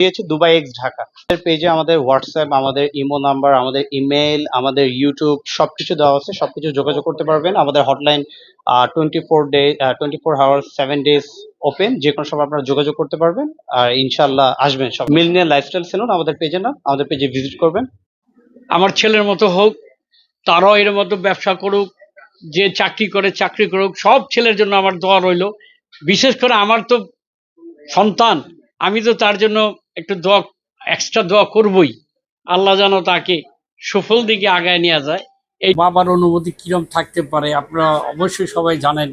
দিয়েছি Dubai x Dhaka. আমাদের পেজে আমাদের হোয়াটসঅ্যাপ আমাদের ইমো নাম্বার আমাদের ইমেল আমাদের ইউটিউব সবকিছু দেওয়া আছে। সবকিছু যোগাযোগ করতে পারবেন। আমাদের hotline twenty four day twenty four hour seven days open যে কোনো সময় আপনারা যোগাযোগ করতে পারবেন। আর ইনশাল্লাহ আসবেন সব। মিলনিয়ার লাইফস্টাইল সেলুন আমাদের পেজে না? আমাদের পেজে ভিজিট করবেন। আমার ছেলের মতো হোক, তারাও এর মতো ব্যবসা করুক, যে চাকরি করে, চাকরি করুক, সব ছেলের জন্য আমার দোয়া রইল। বিশেষ করে আমার তো সন্তান। আমি তো তার জন্য একটু দোয়া এক্সট্রা দোয়া করবই। আল্লাহ যেন তাকে সফল দিকে আগায় নেওয়া যায়। এই বাবার অনুভূতি কিরম থাকতে পারে, আপনারা অবশ্যই সবাই জানেন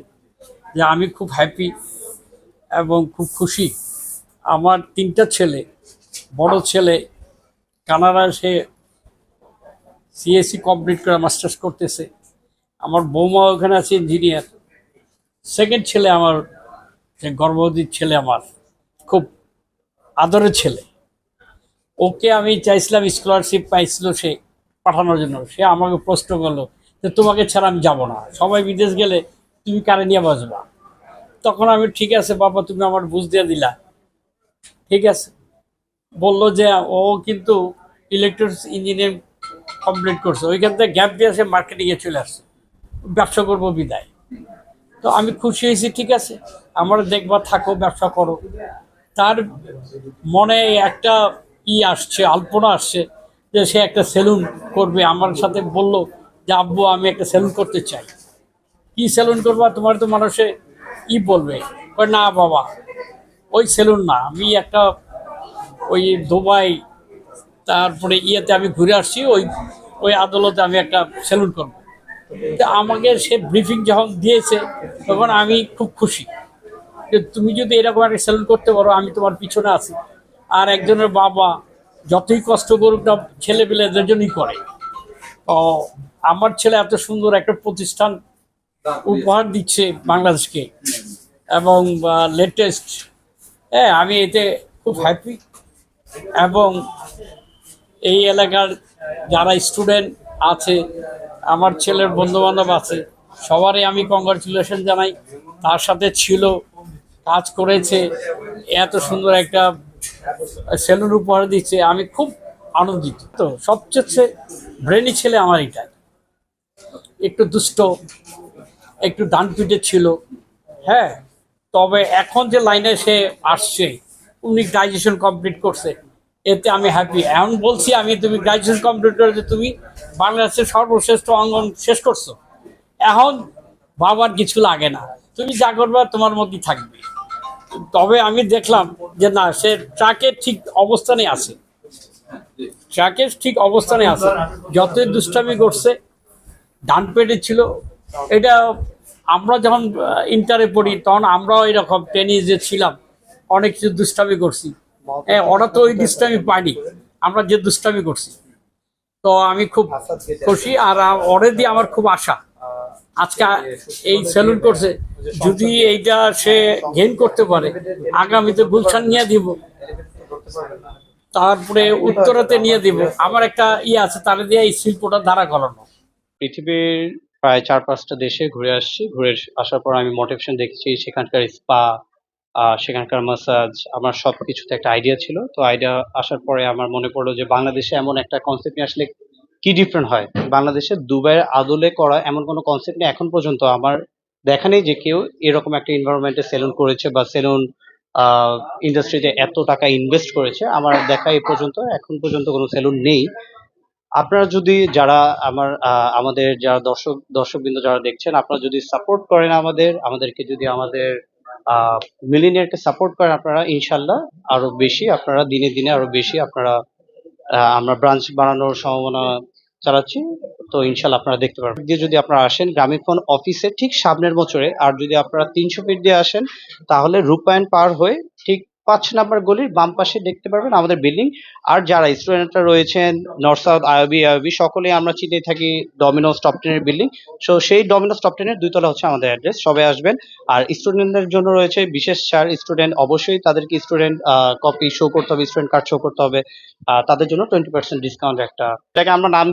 যে আমি খুব হ্যাপি এবং খুব খুশি। আমার তিনটা ছেলে, বড় ছেলে কানাডায় সে সিএসসি কমপ্লিট করে মাস্টার্স করতেছে। আমার বৌমা ওখানে আছে ইঞ্জিনিয়ার সেকেন্ড ছেলে আমার, যে গর্ভবতী ছেলে আমার, খুব আদরের ছেলে। ওকে আমি চাইছিলাম স্কলারশিপ পাইছিল সে পাঠানোর জন্য। সে আমাকে প্রশ্ন করল যে, তোমাকে ছাড়া আমি যাব না। সবাই বিদেশ গেলে তুমি কারে নিয়ে বাসবা? তখন আমি, ঠিক আছে বাবা, তুমি আমার বুঝ দিয়ে দিলা। ঠিক আছে। বলল যে, ও কিন্তু ইলেকট্রনিক্স ইঞ্জিনিয়ারিং কমপ্লিট করছে। ওইখান থেকে গ্যাপ দিয়ে সে মার্কেটিংয়ে চলে আসছে। ব্যবসা করব বিদায়। তো আমি খুশি হয়েছি, ঠিক আছে। আমার দেখবা থাকো, ব্যবসা করো। তার মনে একটা ই আসছে, আলপনা আসছে যে সে একটা সেলুন করবে। আমার সাথে বলল যে, আব্বু, আমি একটা সেলুন করতে চাই। কি সেলুন করবা? তোমার তো মানুষে ই বলবে। না বাবা, ওই সেলুন না। আমি একটা ওই দুবাই, তারপরে ইয়েতে আমি ঘুরে আসছি, ওই ওই আদালতে আমি একটা সেলুন করব। আমাকে সে ব্রিফিং যখন দিয়েছে, তখন আমি খুব খুশি। যে তুমি যদি এরকম একটা সেলুন করতে পারো, আমি তোমার পিছনে আছি। আর একজনের বাবা যতই কষ্ট করুক না ছেলে পেলেদের জন্যই করে। তো আমার ছেলে এত সুন্দর একটা প্রতিষ্ঠান উপহার দিচ্ছে বাংলাদেশকে। এবং লেটেস্ট হ্যাঁ আমি এতে খুব হ্যাপি এবং এই এলাকার যারা স্টুডেন্ট আছে, আমার ছেলের বন্ধু বান্ধব আছে, সবারই আমি কংগ্রাচুলেশন জানাই। তার সাথে ছিল কাজ করেছে, এত সুন্দর একটা সেলুন উপহার দিচ্ছে, আমি খুব আনন্দিত। তো সবচেয়ে ব্রেনি ছেলে আমার এটা একটু দুষ্ট, একটু ডান পিঠে ছিল। হ্যাঁ তবে এখন যে লাইনে সে আসছে, উনি গ্রাজুয়েশন কমপ্লিট করছে, এতে আমি হ্যাপি এখন বলছি আমি, তুমি গ্রাজুয়েশন কমপ্লিট করেছ, তুমি বাংলাদেশের সর্বশ্রেষ্ঠ অঙ্গন শেষ করছ। এখন বাবার কিছু লাগে না। তুমি যা করবে, তোমার মধ্যেই থাকবে। তবে আমি দেখলাম যে না সে ট্রাকের ঠিক অবস্থানে আছে। ট্রাকের ঠিক অবস্থানে আছে। যতই দুষ্টামি করছে ডান পেটে ছিল। এটা আমরা যখন ইন্টারে পড়ি তখন আমরাও এরকম টেনিস যে ছিলাম অনেক কিছু দুষ্টামি করছি। হ্যাঁ ওরা তো ওই দুষ্টামি পাইনি আমরা যে দুষ্টামি করছি। তো আমি খুব খুশি আর ওরে দিয়ে আমার খুব আশা। আজকে এই সেলুন করছে। যদি এইটা সে গেইন করতে পারে, আগামীতে গুলশান নিয়ে দিব। তারপরে উত্তরাতে নিয়ে দিব। আমার একটা ইয়ে আছে, তারা দিয়ে এই শিল্পটা দাঁড়া করানো পৃথিবীর প্রায় চার পাঁচটা দেশে ঘুরে আসছি। ঘুরে আসার পর আমি মোটিভেশন দেখেছি, সেখানকার স্পা সেখানকার মাসাজ আমার সব কিছুতে একটা আইডিয়া ছিল। তো আইডিয়া আসার পরে আমার মনে পড়ল যে বাংলাদেশে এমন একটা কনসেপ্ট নিয়ে আসলে কি ডিফারেন্ট হয়? বাংলাদেশে দুবাইয়ের আদলে করা এমন কোনো কনসেপ্ট নেই। এখন পর্যন্ত আমার দেখা নেই যে কেউ এরকম একটা এনভায়রনমেন্টে সেলুন করেছে বা সেলুন ইন্ডাস্ট্রিতে এত টাকা ইনভেস্ট করেছে। আমার দেখা এই পর্যন্ত, এখন পর্যন্ত কোনো সেলুন নেই। আপনারা যদি যারা আমার আমাদের যারা দর্শক, দর্শকবৃন্দ যারা দেখছেন, আপনারা যদি সাপোর্ট করেন আমাদের, আমাদেরকে যদি আমাদের মিলিনিয়ারকে সাপোর্ট করেন আপনারা, ইনশাল্লাহ আরও বেশি, আপনারা দিনে দিনে আরও বেশি আপনারা আমরা ব্রাঞ্চ বানানোর সম্ভাবনা চালাচ্ছি, তো ইনশাল্লাহ আপনারা দেখতে পারবেন। দিয়ে যদি আপনারা আসেন গ্রামীণফোন অফিসের ঠিক সামনের বছরে, আর যদি আপনারা তিনশো ফিট দিয়ে আসেন, তাহলে রূপায়ণ পার হয়ে ঠিক পাঁচ নাম্বার গলির বাম পাশে দেখতে পারবেন আমাদের বিল্ডিং। আর যারা স্টুডেন্টরা রয়েছেন নর্থ সাউথ আইবি আইবি সকলেই আমরা চিনে থাকি ডমিনোস টপ টেনের বিল্ডিং। সো সেই ডমিনোস টপ টেনের দুইতলা হচ্ছে আমাদের অ্যাড্রেস সবাই আসবেন। আর স্টুডেন্টদের জন্য রয়েছে বিশেষ ছাড় স্টুডেন্ট অবশ্যই তাদেরকে স্টুডেন্ট কপি শো করতে হবে স্টুডেন্ট কার্ড শো করতে হবে। তাদের জন্য টোয়েন্টি পার্সেন্ট ডিসকাউন্ট একটা। এটাকে আমরা নাম